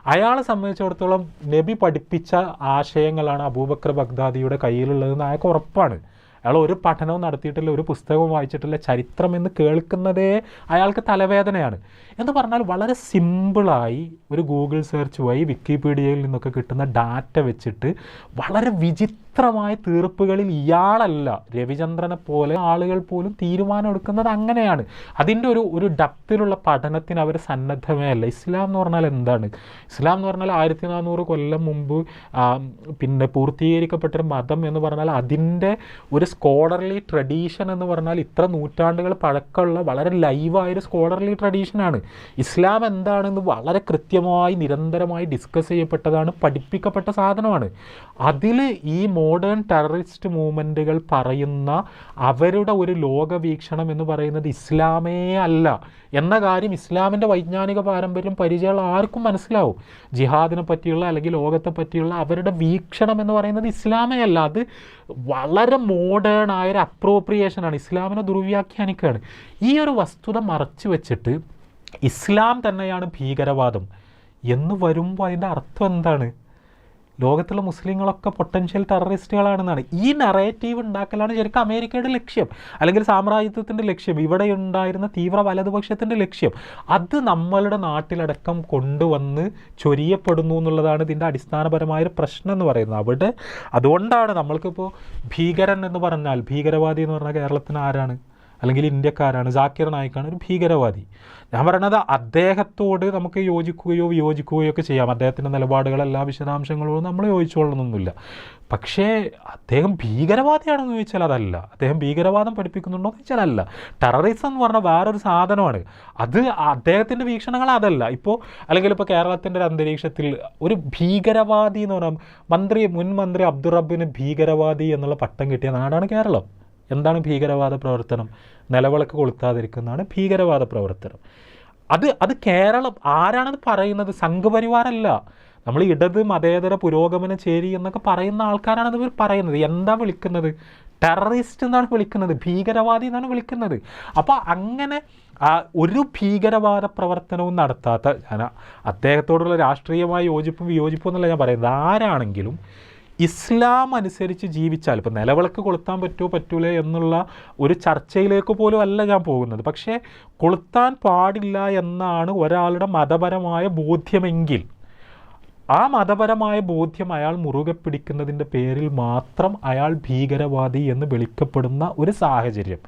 [SPEAKER 2] അയാളെ സംബന്ധിച്ചിടത്തോളം നബി പഠിപ്പിച്ച ആശയങ്ങളാണ് അബൂബക്കർ ബഗ്ദാദിയുടെ കയ്യിലുള്ളതെന്ന് അയാൾക്ക് ഉറപ്പാണ്. അയാൾ ഒരു പഠനവും നടത്തിയിട്ടില്ല ഒരു പുസ്തകവും വായിച്ചിട്ടില്ല ചരിത്രം എന്ന് കേൾക്കുന്നതേ അയാൾക്ക് തലവേദനയാണ്. എന്ന് പറഞ്ഞാൽ വളരെ സിമ്പിളായി ഒരു ഗൂഗിൾ സെർച്ച് വഴി വിക്കിപീഡിയയിൽ നിന്നൊക്കെ കിട്ടുന്ന ഡാറ്റ വെച്ചിട്ട് വളരെ വിചിത്രമായ തീർപ്പുകളിൽ ഇയാളല്ല. രവിചന്ദ്രനെ പോലെ ആളുകൾ പോലും തീരുമാനം എടുക്കുന്നത് അങ്ങനെയാണ്. അതിന്റെ ഒരു ഒരു ഡപ്തിലുള്ള പഠനത്തിന് അവർ സന്നദ്ധമേ അല്ല. ഇസ്ലാം എന്ന് പറഞ്ഞാൽ എന്താണ്? ഇസ്ലാം എന്ന് പറഞ്ഞാൽ ആയിരത്തി നാനൂറ് കൊല്ലം മുമ്പ് പിന്നെ പൂർത്തീകരിക്കപ്പെട്ടൊരു മതം എന്ന് പറഞ്ഞാൽ അതിന്റെ ഒരു സ്കോളർലി ട്രഡീഷൻ എന്ന് പറഞ്ഞാൽ ഇത്ര നൂറ്റാണ്ടുകൾ പഴക്കമുള്ള വളരെ ലൈവായൊരു സ്കോളർലി ട്രഡീഷനാണ് ഇസ്ലാം എന്താണെന്ന് വളരെ കൃത്യമായി നിരന്തരമായി ഡിസ്കസ് ചെയ്യപ്പെട്ടതാണ് പഠിപ്പിക്കപ്പെട്ട സാധനമാണ്. അതിൽ ഈ മോഡേൺ ടെററിസ്റ്റ് മൂവ്മെന്റുകൾ പറയുന്ന അവരുടെ ഒരു ലോകവീക്ഷണം എന്ന് പറയുന്നത് ഇസ്ലാമേ അല്ല എന്ന കാര്യം ഇസ്ലാമിന്റെ വൈജ്ഞാനിക പാരമ്പര്യം പരിചയമുള്ള ആർക്കും മനസ്സിലാവും. ജിഹാദിനെ പറ്റിയുള്ള അല്ലെങ്കിൽ ലോകത്തെ പറ്റിയുള്ള അവരുടെ വീക്ഷണം എന്ന് പറയുന്നത് ഇസ്ലാമേ അല്ല. അത് വളരെ മോഡേൺ ആയൊരു അപ്രോപ്രിയേഷനാണ് ഇസ്ലാമിനെ ദുർവ്യാഖ്യാനിക്കുകയാണ്. ഈ ഒരു വസ്തുത മറച്ചു വെച്ചിട്ട് ഇസ്ലാം തന്നെയാണ് ഭീകരവാദം എന്ന് വരുമ്പോൾ അതിന്റെ അർത്ഥം എന്താണ്? ലോകത്തുള്ള മുസ്ലിങ്ങളൊക്കെ പൊട്ടൻഷ്യൽ ടെററിസ്റ്റുകളാണെന്നാണ് ഈ നറേറ്റീവ് ഉണ്ടാക്കലാണ് ശരിക്കും അമേരിക്കയുടെ ലക്ഷ്യം. അല്ലെങ്കിൽ സാമ്രാജ്യത്വത്തിന്റെ ലക്ഷ്യം. ഇവിടെ ഉണ്ടായിരുന്ന തീവ്ര വലതുപക്ഷത്തിന്റെ ലക്ഷ്യം. അത് നമ്മളുടെ നാട്ടിലടക്കം കൊണ്ടുവന്ന് ചൊരിയപ്പെടുന്നു എന്നുള്ളതാണ് ഇതിന്റെ അടിസ്ഥാനപരമായൊരു പ്രശ്നം എന്ന് പറയുന്നത്. അവിടെ അതുകൊണ്ടാണ് നമ്മൾക്കിപ്പോൾ ഭീകരൻ എന്ന് പറഞ്ഞാൽ ഭീകരവാദി എന്ന് പറഞ്ഞാൽ കേരളത്തിന് ആരാണ്? അല്ലെങ്കിൽ ഇന്ത്യക്കാരാണ്. ജാക്കിർ നായിക്കാണ് ഒരു ഭീകരവാദി. ഞാൻ പറയണത് അദ്ദേഹത്തോട് നമുക്ക് യോജിക്കുകയോ വിയോജിക്കുകയോ ഒക്കെ ചെയ്യാം. അദ്ദേഹത്തിന്റെ നിലപാടുകളെല്ലാ വിശദാംശങ്ങളോടും നമ്മൾ യോജിച്ചുകൊള്ളണമെന്നില്ല. പക്ഷേ അദ്ദേഹം ഭീകരവാദിയാണെന്ന് ചോദിച്ചാൽ അതല്ല. അദ്ദേഹം ഭീകരവാദം പഠിപ്പിക്കുന്നുണ്ടോ എന്ന് ചോദിച്ചാൽ അല്ല. ടെററിസം എന്ന് പറഞ്ഞാൽ വേറൊരു സാധനമാണ്. അത് അദ്ദേഹത്തിന്റെ വീക്ഷണങ്ങൾ അതല്ല. ഇപ്പോൾ അല്ലെങ്കിൽ ഇപ്പോൾ കേരളത്തിന്റെ ഒരു അന്തരീക്ഷത്തിൽ ഒരു ഭീകരവാദി എന്ന് പറഞ്ഞാൽ മന്ത്രി മുൻ മന്ത്രി അബ്ദുറബിന് ഭീകരവാദി എന്നുള്ള പട്ടം കിട്ടിയ നാടാണ് കേരളം. എന്താണ് ഭീകരവാദ പ്രവർത്തനം? നിലവിളക്ക് കൊളുത്താതിരിക്കുന്നതാണ് ഭീകരവാദ പ്രവർത്തനം. അത് അത് കേരളം ആരാണത് പറയുന്നത്? സംഘപരിവാരല്ല. നമ്മൾ ഇടത് മതേതര പുരോഗമന ചേരി എന്നൊക്കെ പറയുന്ന ആൾക്കാരാണ് ഇവർ പറയുന്നത്. എന്താ വിളിക്കുന്നത്? ടെററിസ്റ്റ് എന്നാണ് വിളിക്കുന്നത്. ഭീകരവാദി എന്നാണ് വിളിക്കുന്നത്. അപ്പോൾ അങ്ങനെ ഒരു ഭീകരവാദ പ്രവർത്തനവും നടത്താത്ത ഞാൻ അദ്ദേഹത്തോടുള്ള രാഷ്ട്രീയമായ യോജിപ്പും വിയോജിപ്പും എന്നല്ല ഞാൻ പറയുന്നത്. ആരാണെങ്കിലും ഇസ്ലാം അനുസരിച്ച് ജീവിച്ചാൽ ഇപ്പോൾ നിലവിളക്ക് കൊളുത്താൻ പറ്റുമോ പറ്റൂലേ എന്നുള്ള ഒരു ചർച്ചയിലേക്ക് പോലും അല്ല ഞാൻ പോകുന്നത്. പക്ഷേ കൊളുത്താൻ പാടില്ല എന്നാണ് ഒരാളുടെ മതപരമായ ബോധ്യമെങ്കിൽ ആ മതപരമായ ബോധ്യം അയാൾ മുറുകെ പിടിക്കുന്നതിന്റെ പേരിൽ മാത്രം അയാൾ ഭീകരവാദി എന്ന് വിളിക്കപ്പെടുന്ന ഒരു സാഹചര്യം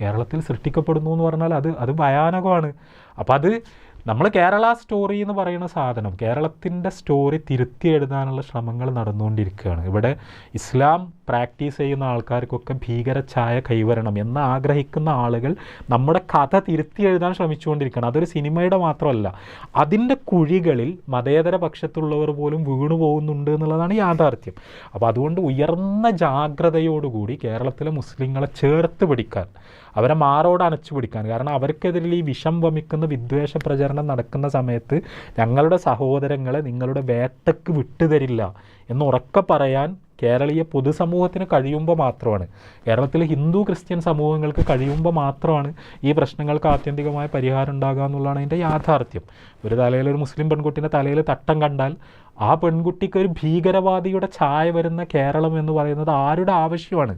[SPEAKER 2] കേരളത്തിൽ സൃഷ്ടിക്കപ്പെടുന്നു എന്ന് പറഞ്ഞാൽ അത് അത് ഭയാനകമാണ്. അപ്പോൾ അത് നമ്മൾ കേരള സ്റ്റോറി എന്ന് പറയുന്ന സാധനം കേരളത്തിന്റെ സ്റ്റോറി തിരുത്തി എഴുതാനുള്ള ശ്രമങ്ങൾ നടന്നുകൊണ്ടിരിക്കുകയാണ്. ഇവിടെ ഇസ്ലാം പ്രാക്ടീസ് ചെയ്യുന്ന ആൾക്കാർക്കൊക്കെ ഭീകര ഛായ കൈവരണം എന്ന് ആഗ്രഹിക്കുന്ന ആളുകൾ നമ്മുടെ കഥ തിരുത്തി എഴുതാൻ ശ്രമിച്ചുകൊണ്ടിരിക്കുകയാണ്. അതൊരു സിനിമയുടെ മാത്രമല്ല അതിന്റെ കുഴികളിൽ മതേതര പക്ഷത്തുള്ളവർ പോലും വീണു പോകുന്നുണ്ട് എന്നുള്ളതാണ് യാഥാർത്ഥ്യം. അപ്പോൾ അതുകൊണ്ട് ഉയർന്ന ജാഗ്രതയോടുകൂടി കേരളത്തിലെ മുസ്ലിങ്ങളെ ചേർത്ത് പിടിക്കാൻ അവരെ മാറോട് അണച്ചു പിടിക്കാൻ. കാരണം അവർക്കെതിരിൽ ഈ വിഷം വമിക്കുന്ന വിദ്വേഷ പ്രചരണം നടക്കുന്ന സമയത്ത് ഞങ്ങളുടെ സഹോദരങ്ങളെ നിങ്ങളുടെ വേട്ടക്ക് വിട്ടുതരില്ല എന്ന് ഉറക്കെ പറയാൻ കേരളീയ പൊതുസമൂഹത്തിന് കഴിയുമ്പോൾ മാത്രമാണ്. കേരളത്തിലെ ഹിന്ദു ക്രിസ്ത്യൻ സമൂഹങ്ങൾക്ക് കഴിയുമ്പോൾ മാത്രമാണ് ഈ പ്രശ്നങ്ങൾക്ക് ആത്യന്തികമായ പരിഹാരം ഉണ്ടാകുക എന്നുള്ളതാണ് അതിന്റെ യാഥാർത്ഥ്യം. ഒരു തലയിൽ ഒരു മുസ്ലിം പെൺകുട്ടിന്റെ തലയിൽ തട്ടം കണ്ടാൽ ആ പെൺകുട്ടിക്ക് ഒരു ഭീകരവാദിയുടെ ഛായ വരുന്ന കേരളം എന്ന് പറയുന്നത് ആരുടെ ആവശ്യമാണ്?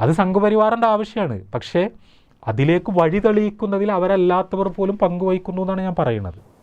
[SPEAKER 2] അത് സംഘപരിവാറിന്റെ ആവശ്യമാണ്. പക്ഷേ അതിലേക്ക് വഴി തെളിയിക്കുന്നതിൽ അവരല്ലാത്തവർ പോലും പങ്കുവഹിക്കുന്നു എന്നാണ് ഞാൻ പറയുന്നത്.